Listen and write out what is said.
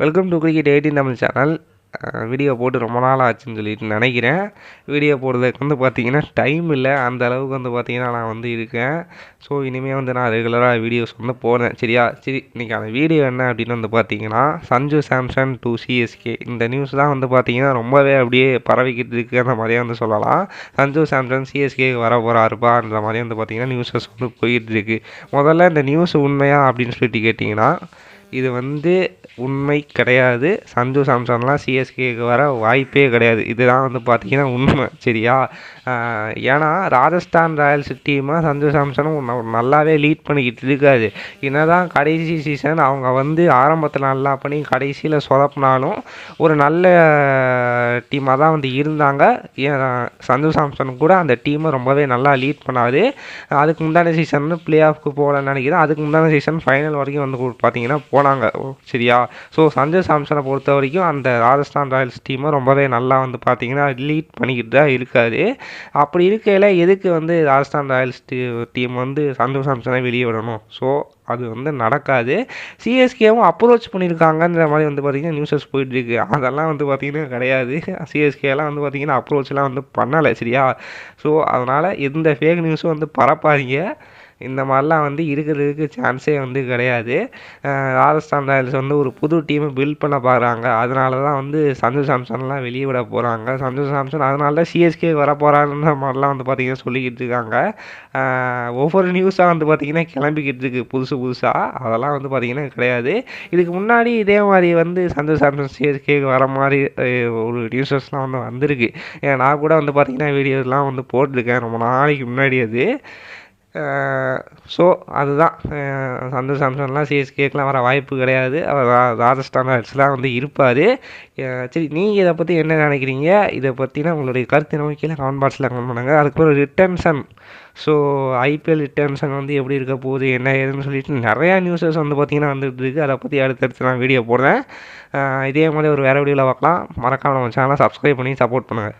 Welcome to cricket eighteen Tamil channel video போட்டு ரொம்ப நாள் ஆச்சுன்னு சொல்லிட்டு நினைக்கிறேன். வீடியோ போடுறதுக்கு வந்து பார்த்திங்கன்னா டைம் இல்லை. அந்த அளவுக்கு வந்து பார்த்திங்கன்னா நான் வந்து இருக்கேன். ஸோ இனிமேல் வந்து நான் ரெகுலராக வீடியோஸ் வந்து போடுறேன். சரியா? சரி இன்றைக்கான வீடியோ என்ன அப்படின்னு வந்து பார்த்தீங்கன்னா சஞ்சு சாம்சன் டு சிஎஸ்கே இந்த நியூஸ் தான் வந்து பார்த்திங்கன்னா ரொம்பவே அப்படியே பரவிக்கிட்டு இருக்குது அந்த மாதிரியே வந்து சொல்லலாம். சஞ்சு சாம்சன் சிஎஸ்கே வர போகிறாருப்பான்ற மாதிரி வந்து பார்த்தீங்கன்னா நியூஸஸ் வந்து போயிட்டு இருக்குது முதல்ல இந்த நியூஸ் உண்மையா அப்படின்னு சொல்லிட்டு கேட்டிங்கன்னா இது வந்து உண்மை கிடையாது. சஞ்சு சாம்சன்லாம் சிஎஸ்கேக்கு வர வாய்ப்பே கிடையாது. இதுதான் வந்து பார்த்தீங்கன்னா உண்மை. சரியா? ஏன்னா ராஜஸ்தான் ராயல்ஸ் டீமாக சஞ்சு சாம்சனும் நல்லாவே லீட் பண்ணிக்கிட்டு இருக்காது என்னதான் கடைசி சீசன் அவங்க வந்து ஆரம்பத்தில் நல்லா பண்ணி கடைசியில் சொதப்பினாலும் ஒரு நல்ல டீமாக தான் வந்து இருந்தாங்க. ஏன் சஞ்சு சாம்சன் கூட அந்த டீமை ரொம்பவே நல்லா லீட் பண்ணாது அதுக்கு முந்தான சீசன் பிளே ஆஃப்க்கு போகலன்னு நினைக்கிறேன். அதுக்கு முந்தான சீசன் ஃபைனல் வரைக்கும் வந்து பார்த்தீங்கன்னா போனாங்க. ஓ, சரியா? ஸோ சஞ்சய் சாம்சனை பொறுத்த வரைக்கும் அந்த ராஜஸ்தான் ராயல்ஸ் டீமை ரொம்பவே நல்லா வந்து பார்த்தீங்கன்னா லீட் பண்ணிக்கிட்டு தான் இருக்காரு. அப்படி இருக்கையில் எதுக்கு வந்து ராஜஸ்தான் ராயல்ஸ் டீம் வந்து சஞ்சய் சாம்சனை வெளியே விடணும்? ஸோ அது வந்து நடக்காது. சிஎஸ்கேவும் அப்ரோச் பண்ணியிருக்காங்கன்ற மாதிரி வந்து பார்த்தீங்கன்னா நியூஸஸ் போயிட்டுருக்கு. அதெல்லாம் வந்து பார்த்திங்கன்னா கிடையாது. சிஎஸ்கேலாம் வந்து பார்த்திங்கன்னா அப்ரோச்லாம் வந்து பண்ணலை சரியா? ஸோ அதனால் எந்த ஃபேக் நியூஸும் வந்து பரப்பாதீங்க. இந்த மாதிரிலாம் வந்து இருக்கிறதுக்கு சான்ஸே வந்து கிடையாது. ராஜஸ்தான் ராயல்ஸ் வந்து ஒரு புது டீமை பில்ட் பண்ண பார்க்குறாங்க அதனால தான் வந்து சஞ்சு சாம்சன்லாம் வெளியே விட போகிறாங்க சஞ்சு சாம்சன் அதனால தான் சிஎஸ்கே வர போகிறாருன்ற மாதிரிலாம் வந்து பார்த்திங்கன்னா சொல்லிக்கிட்டு இருக்காங்க. ஒவ்வொரு நியூஸாக வந்து பார்த்திங்கன்னா கிளம்பிக்கிட்டு இருக்குது புதுசு புதுசாக அதெல்லாம் வந்து பார்த்திங்கன்னா கிடையாது. இதுக்கு முன்னாடி இதே மாதிரி வந்து சஞ்சு சாம்சன் சிஎஸ்கேக்கு வர மாதிரி ஒரு நியூஸஸ்லாம் வந்து வந்திருக்கு. ஏன் நான் கூட வந்து பார்த்திங்கன்னா வீடியோஸ்லாம் வந்து போட்டிருக்கேன். ரொம்ப நாளைக்கு முன்னாடி அது. ஸோ அதுதான். சந்து சாம்சன்லாம் சிஎஸ்கேக்கெலாம் வர வாய்ப்பு கிடையாது. அவர் ராஜஸ்தான் ராயல்ஸ்லாம் வந்து இருப்பார். சரி நீங்கள் இதை பற்றி என்ன நினைக்கிறீங்க? இதை பற்றினா உங்களுடைய கருத்து நம்ம கீழே கமெண்ட் பாக்ஸில் கமெண்ட் பண்ணுங்கள் அதுக்கப்புறம் ரிட்டன்ஷன் ஸோ ஐபிஎல் ரிட்டன்ஷன் வந்து எப்படி இருக்க போகுது என்ன ஏதுன்னு சொல்லிட்டு நிறையா நியூஸஸ் வந்து பார்த்திங்கன்னா வந்துட்டு அதை பற்றி அடுத்தடுத்து நான் வீடியோ போடுறேன். இதே மாதிரி ஒரு வேறு வீடியோவில் பார்க்கலாம். மறக்காமல் நம்ம சேனலை சப்ஸ்கிரைப் பண்ணி சப்போர்ட் பண்ணுங்கள்